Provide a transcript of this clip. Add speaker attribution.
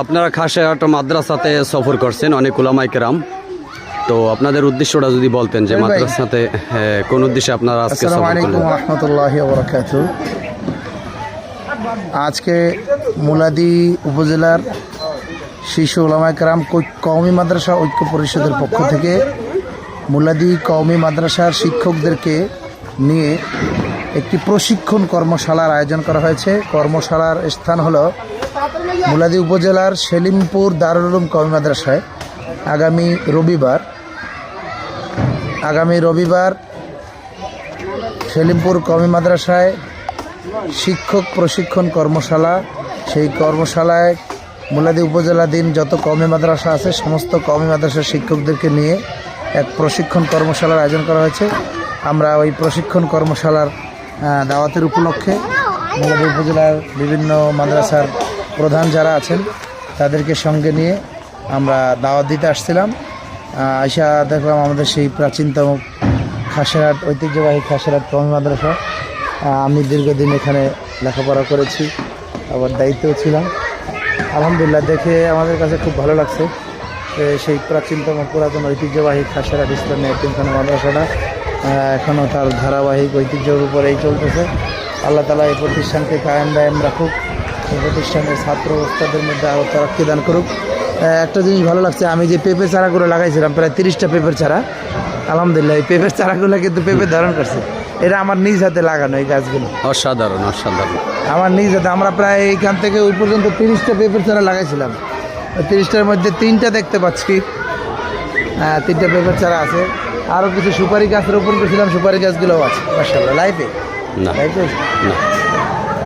Speaker 1: আপনারা খাসেরহাট মাদ্রাসাতে সফর করছেন অনেক উলামাই কেরাম। তো আপনাদের উদ্দেশ্যটা যদি বলতেন যে। মাদ্রাসাতে হ্যাঁ, কোন উদ্দেশ্যে আপনারা আজকে
Speaker 2: আজকে মুলাদি উপজেলার শিশু ওলামাইকরাম কৌমি মাদ্রাসা ঐক্য পরিষদের পক্ষ থেকে মুলাদি কৌমি মাদ্রাসার শিক্ষকদেরকে নিয়ে একটি প্রশিক্ষণ কর্মশালার আয়োজন করা হয়েছে। কর্মশালার স্থান হলো মুলাদি উপজেলার সেলিমপুর দারুল কমি মাদ্রাসায় আগামী রবিবার আগামী রবিবার সেলিমপুর কমি মাদ্রাসায় শিক্ষক প্রশিক্ষণ কর্মশালা। সেই কর্মশালায় মুলাদি উপজেলাধীন যত কমি মাদ্রাসা আছে, সমস্ত কমি মাদ্রাসার শিক্ষকদেরকে নিয়ে এক প্রশিক্ষণ কর্মশালার আয়োজন করা হয়েছে। আমরা ওই প্রশিক্ষণ কর্মশালার দাওয়াতের উপলক্ষে মুলাদি উপজেলার বিভিন্ন মাদ্রাসার প্রধান যারা আছেন, তাদেরকে সঙ্গে নিয়ে আমরা দাওয়াত দিতে আসছিলাম। আইসা দেখলাম আমাদের সেই প্রাচীনতম খাসেরহাট, ঐতিহ্যবাহী খাসেরহাট কমি মাদ্রাসা। আমি দীর্ঘদিন এখানে লেখাপড়া করেছি, আবার দায়িত্বও ছিলাম। আলহামদুলিল্লাহ, দেখে আমাদের কাছে খুব ভালো লাগছে সেই প্রাচীনতম পুরাতন ঐতিহ্যবাহী খাসেরহাট ইসলামী এতিমখানা মাদ্রাসাটা এখনও তার ধারাবাহিক ঐতিহ্যের উপরেই চলতেছে। আল্লাহ তালা এই প্রতিষ্ঠানকে কায়েম দায়েম রাখুক। প্রতিষ্ঠানের ছাত্র ওস্তাদের মধ্যে আরও তরক্কি দান করুক। একটা জিনিস ভালো লাগছে আমি যে পেঁপে চারাগুলো লাগাইছিলাম প্রায় তিরিশটা পেঁপের চারা। আলহামদুলিল্লাহ এই পেঁপের চারাগুলো কিন্তু পেঁপে ধারণ করছে। এটা আমার নিজ হাতে লাগানো এই গাছগুলো।
Speaker 1: অসাধারণ অসাধারণ।
Speaker 2: আমার নিজ হাতে আমরা প্রায় এইখান থেকে ওই পর্যন্ত তিরিশটা পেঁপের চারা লাগাইছিলাম। তিরিশটার মধ্যে তিনটা দেখতে পাচ্ছি। হ্যাঁ তিনটা পেঁপের চারা আছে। আরও কিছু সুপারি গাছ রোপণ করেছিলাম সুপারি গাছগুলোও আছে মার্শাল্লাহ লাইফে
Speaker 1: না।
Speaker 2: লাইফে
Speaker 1: না।